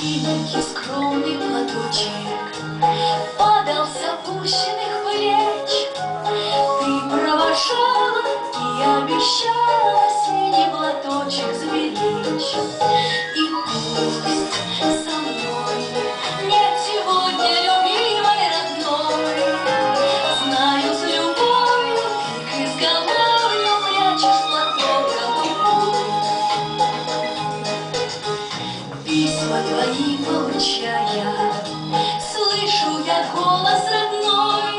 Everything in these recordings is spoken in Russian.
синенький скромный платочек Падал с опущенных плеч Ты провожала и обещала Твои получая, Слышу я голос родной,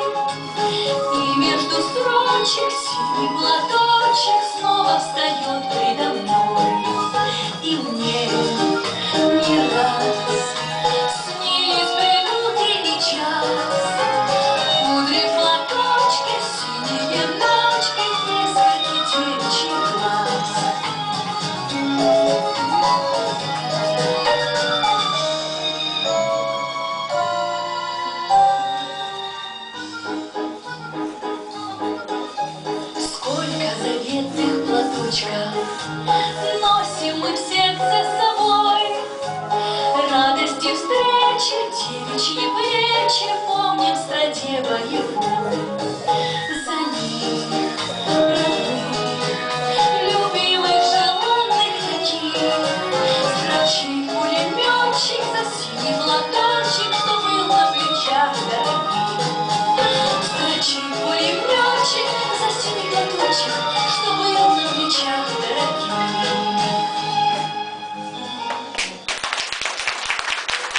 И между строчек синий платочек снова встает. плечи, девичьи плечи, помним в стране боевой. За них родных, любимых, желанных таких.